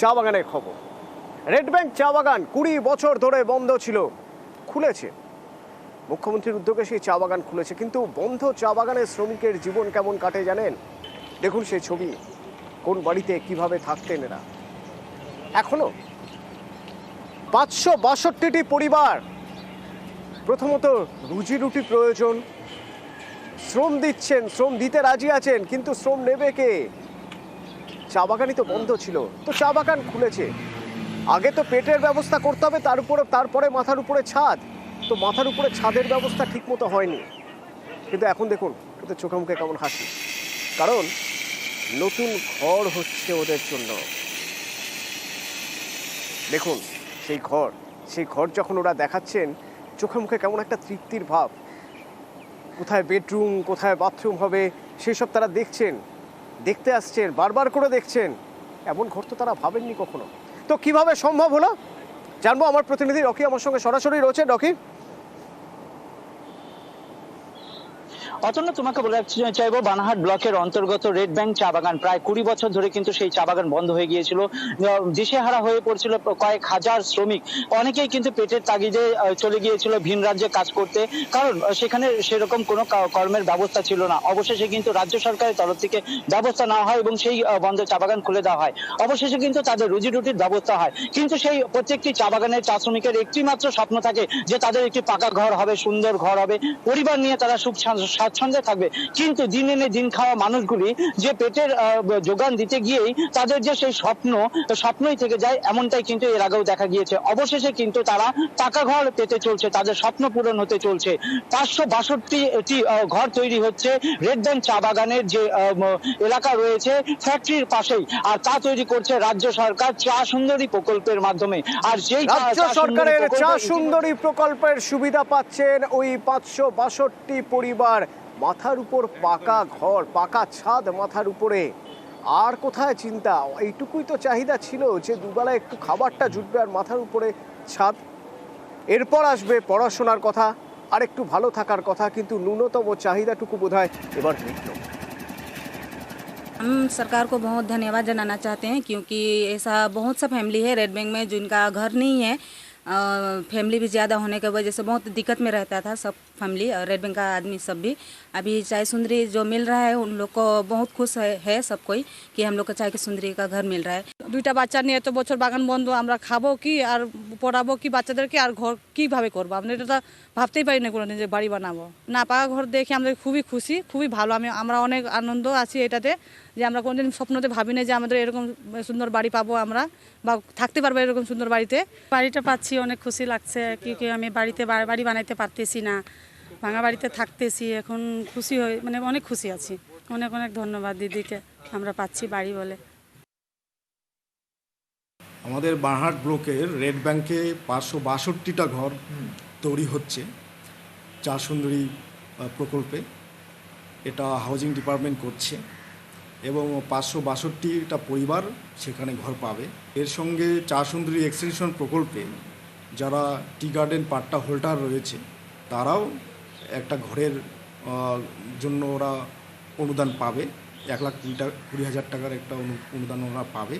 চা বাগানের খবর। রেড ব্যাংক চা বাগান কুড়ি বছর ধরে বন্ধ ছিল, খুলেছে। মুখ্যমন্ত্রীর উদ্যোগে সেই চা বাগান খুলেছে, কিন্তু বন্ধ চা বাগানের শ্রমিকের জীবন কেমন কাটে জানেন? দেখুন সেই ছবি, কোন বাড়িতে কীভাবে থাকতেন এরা। এখনও পাঁচশো বাষট্টিটি পরিবার, প্রথমত রুজি রুটি প্রয়োজন। শ্রম দিচ্ছেন, শ্রম দিতে রাজি আছেন, কিন্তু শ্রম নেবে কে? চা বাগানই তো বন্ধ ছিল। তো চা বাগান খুলেছে। আগে তো পেটের ব্যবস্থা করতে হবে, তার উপরে, তারপরে মাথার উপরে ছাদ। তো মাথার উপরে ছাদের ব্যবস্থা ঠিকমতো হয়নি। কিন্তু এখন দেখুন ওদের চোখে মুখে কেমন হাসি। কারণ নতুন ঘর হচ্ছে ওদের জন্য। দেখুন, সেই ঘর সেই ঘর যখন ওরা দেখাচ্ছেন, চোখে মুখে কেমন একটা তৃপ্তির ভাব। কোথায় বেডরুম, কোথায় বাথরুম হবে, সেসব তারা দেখছেন। দেখতে আসছেন, বারবার করে দেখছেন। এমন ঘর তো তারা ভাবেননি কখনো। তো কীভাবে সম্ভব হলো? জানব, আমার প্রতিনিধি রকি আমার সঙ্গে সরাসরি রয়েছে রকি? অতন্য তোমাকে বলে চাইব বানাহাট ব্লকের অন্তর্গত রেড ব্যাংক চা বাগান। প্রায় কুড়ি বছর ধরে কিন্তু সেই চা বাগান বন্ধ হয়ে গিয়েছিল। দিশেহারা হয়ে পড়ছিল কয়েক হাজার শ্রমিক। অনেকেই কিন্তু পেটের তাগিদে চলে গিয়েছিল ভিন রাজ্যে কাজ করতে। কারণ সেখানে সেরকম কোনো কর্মের ব্যবস্থা ছিল না। অবশেষে কিন্তু রাজ্য সরকারের তরফ থেকে ব্যবস্থা নেওয়া হয় এবং সেই বন্ধ চা বাগান খুলে দেওয়া হয়। অবশেষে কিন্তু তাদের রুজি রুটির ব্যবস্থা হয়। কিন্তু সেই প্রত্যেকটি চা বাগানের চা শ্রমিকের একটি মাত্র স্বপ্ন থাকে যে তাদের একটি পাকা ঘর হবে, সুন্দর ঘর হবে। পরিবার নিয়ে তারা সুখ স্বাচ্ছন্দ্যে থাকবে। কিন্তু দিন এনে দিন খাওয়া মানুষগুলি যে পেটের যোগান দিতে গিয়েই তাদের যে সেই স্বপ্ন স্বপ্নই থেকে যায় এমনটাই কিন্তু এর আগেও দেখা গিয়েছে। অবশেষে কিন্তু তারা পাকা ঘর পেতে চলছে তাদের স্বপ্ন পূরণ হতে চলছে। পাঁচশো বাষট্টি ঘর তৈরি হচ্ছে রেড ব্যাংক চা বাগানের যে এলাকা রয়েছে ফ্যাক্টরির পাশেই। আর তা তৈরি করছে রাজ্য সরকার চা সুন্দরী প্রকল্পের মাধ্যমে। আর সেই রাজ্য সরকারের চা সুন্দরী প্রকল্পের সুবিধা পাচ্ছেন ওই পাঁচশো বাষট্টি পরিবার। মাথার উপর পাকা ঘর পাকা ছাদ মাথার উপরে আর কোথায় চিন্তা এইটুকুই তো চাহিদা ছিল যে দুবেলা একটু খাবারটা জুটবে আর মাথার উপরে ছাদ এরপর আসবে পড়াশোনার কথা আর একটু ভালো থাকার কথা কিন্তু ন্যূনতম চাহিদাটুকু বোধ হয় এবার মিটল हम सरकार को बहुत धन्यवाद जनाना चाहते हैं क्योंकि ऐसा बहुत सा फैमिली है रेड बैंक में जिनका घर नहीं है अ, फैमिली भी ज़्यादा होने की वजह से बहुत दिक्कत में रहता था सब फैमिली और रेड बैंक का आदमी सब भी अभी चाय सुंदरी जो मिल रहा है उन लोग को बहुत खुश है, है सब कोई कि हम लोग को चाय की सुंदरी का घर मिल रहा है দুইটা বাচ্চা নিয়ে এত বছর বাগান বন্ধ আমরা খাবো কি আর পড়াবো কি বাচ্চাদেরকে আর ঘর কিভাবে করবো আমরা এটা তো ভাবতেই পারি না কোনোদিন যে বাড়ি বানাবো না পাকা ঘর দেখে আমাদের খুবই খুশি খুবই ভালো আমি আমরা অনেক আনন্দ আছি এটাতে যে আমরা কোনোদিন স্বপ্নতে ভাবি না যে আমাদের এরকম সুন্দর বাড়ি পাবো আমরা বা থাকতে পারবো এরকম সুন্দর বাড়িতে বাড়িটা পাচ্ছি অনেক খুশি লাগছে। কি কি আমি বাড়িতে বাড়ি বানাইতে পারতেছি না। ভাঙা বাড়িতে থাকতেছি এখন খুশি হই মানে অনেক খুশি আছি। অনেক অনেক ধন্যবাদ দিদিকে আমরা পাচ্ছি বাড়ি বলে। আমাদের বারহাট ব্লকের রেড ব্যাংকে পাঁচশো বাষট্টিটা ঘর তৈরি হচ্ছে চা সুন্দরী প্রকল্পে। এটা হাউজিং ডিপার্টমেন্ট করছে এবং পাঁচশো বাষট্টিটা পরিবার সেখানে ঘর পাবে। এর সঙ্গে চা সুন্দরী এক্সটেনশন প্রকল্পে যারা টি গার্ডেন পাট্টা হোল্ডার রয়েছে, তারাও একটা ঘরের জন্য ওরা অনুদান পাবে। এক লাখ কুড়ি টাকা কুড়ি হাজার টাকার একটা অনু- অনুদান ওরা পাবে।